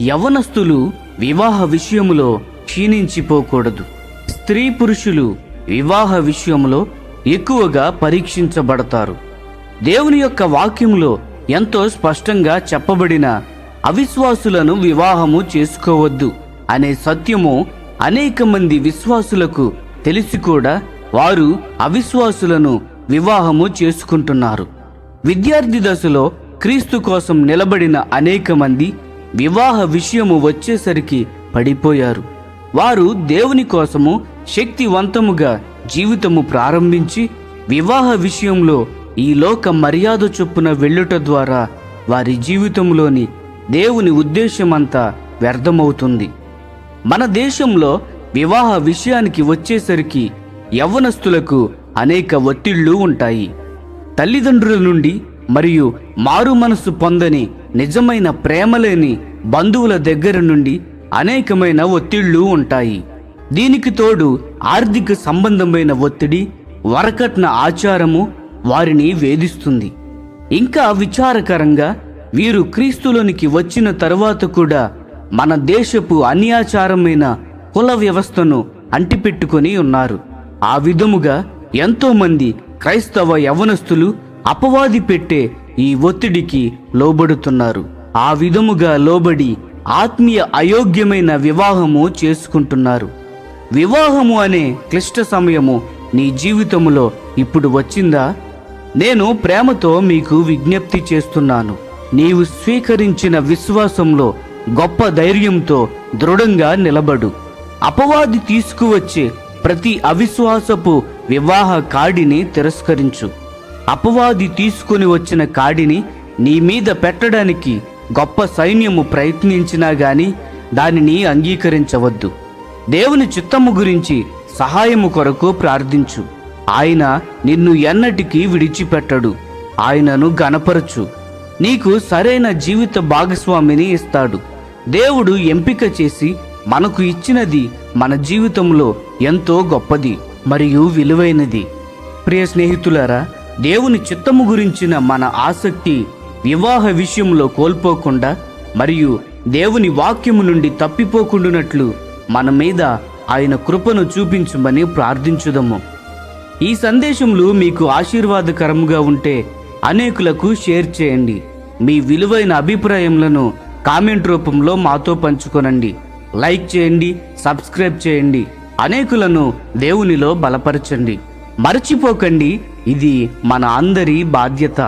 యవనస్తులు వివాహ విషయములో క్షీణించిపోకూడదు. స్త్రీ పురుషులు వివాహ విషయంలో ఎక్కువగా పరీక్షించబడతారు. దేవుని యొక్క వాక్యములో ఎంతో స్పష్టంగా చెప్పబడిన అవిశ్వాసులను వివాహము చేసుకోవద్దు అనే సత్యము అనేక మంది విశ్వాసులకు తెలిసి కూడా వారు అవిశ్వాసులను వివాహము చేసుకుంటున్నారు. విద్యార్థి దశలో క్రీస్తు కోసం నిలబడిన అనేక మంది వివాహ విషయము వచ్చేసరికి పడిపోయారు. వారు దేవుని కోసము శక్తివంతముగా జీవితము ప్రారంభించి వివాహ విషయంలో ఈ లోక మర్యాద చొప్పున వెళ్ళుట ద్వారా వారి జీవితంలోని దేవుని ఉద్దేశమంతా వ్యర్థమవుతుంది. మన దేశంలో వివాహ విషయానికి వచ్చేసరికి యవ్వనస్తులకు అనేక ఒత్తిళ్ళు ఉంటాయి. తల్లిదండ్రుల నుండి మరియు మారు మనసు పొందని నిజమైన ప్రేమలేని బంధువుల దగ్గర నుండి అనేకమైన ఒత్తిళ్ళు ఉంటాయి. దీనికి తోడు ఆర్థిక సంబంధమైన ఒత్తిడి వరకట్న ఆచారము వారిని వేధిస్తుంది. ఇంకా విచారకరంగా వీరు క్రీస్తులోనికి వచ్చిన తరువాత కూడా మన దేశపు అన్యాచారమైన కుల వ్యవస్థను అంటిపెట్టుకొని ఉన్నారు. ఆ విధముగా ఎంతోమంది క్రైస్తవ యవనస్తులు అపవాది పెట్టే ఈ ఒత్తిడికి లోబడుతున్నారు. ఆ విధముగా లోబడి ఆత్మీయ అయోగ్యమైన వివాహము చేసుకుంటున్నారు. వివాహము అనే క్లిష్ట సమయము నీ జీవితములో ఇప్పుడు వచ్చిందా? నేను ప్రేమతో మీకు విజ్ఞప్తి చేస్తున్నాను. నీవు స్వీకరించిన విశ్వాసంలో గొప్ప ధైర్యంతో దృఢంగా నిలబడు. అపవాది తీసుకువచ్చే ప్రతి అవిశ్వాసపు వివాహ కాడిని తిరస్కరించు. అపవాది తీసుకుని వచ్చిన కాడిని నీ మీద పెట్టడానికి గొప్ప సైన్యము ప్రయత్నించినా గాని దానిని అంగీకరించవద్దు. దేవుని చిత్తము గురించి సహాయము కొరకు ప్రార్థించు. ఆయన నిన్ను ఎన్నటికీ విడిచిపెట్టడు. ఆయనను గనపరచు నీకు సరైన జీవిత భాగస్వామిని ఇస్తాడు. దేవుడు ఎంపిక చేసి మనకు ఇచ్చినది మన జీవితంలో ఎంతో గొప్పది మరియు విలువైనది. ప్రియ స్నేహితులారా దేవుని చిత్తము గురించిన మన ఆసక్తి వివాహ విషయంలో కోల్పోకుండా మరియు దేవుని వాక్యము నుండి తప్పిపోకుండానట్లు మన మీద ఆయన కృపను చూపించమని ప్రార్థించుదము. ఈ సందేశములు మీకు ఆశీర్వాదకరముగా ఉంటే అనేకులకు షేర్ చేయండి. మీ విలువైన అభిప్రాయములను కామెంట్ రూపంలో మాతో పంచుకొనండి. లైక్ చేయండి సబ్స్క్రైబ్ చేయండి. అనేకులను దేవునిలో బలపరచండి. మర్చిపోకండి. ఇది మన అందరి బాధ్యత.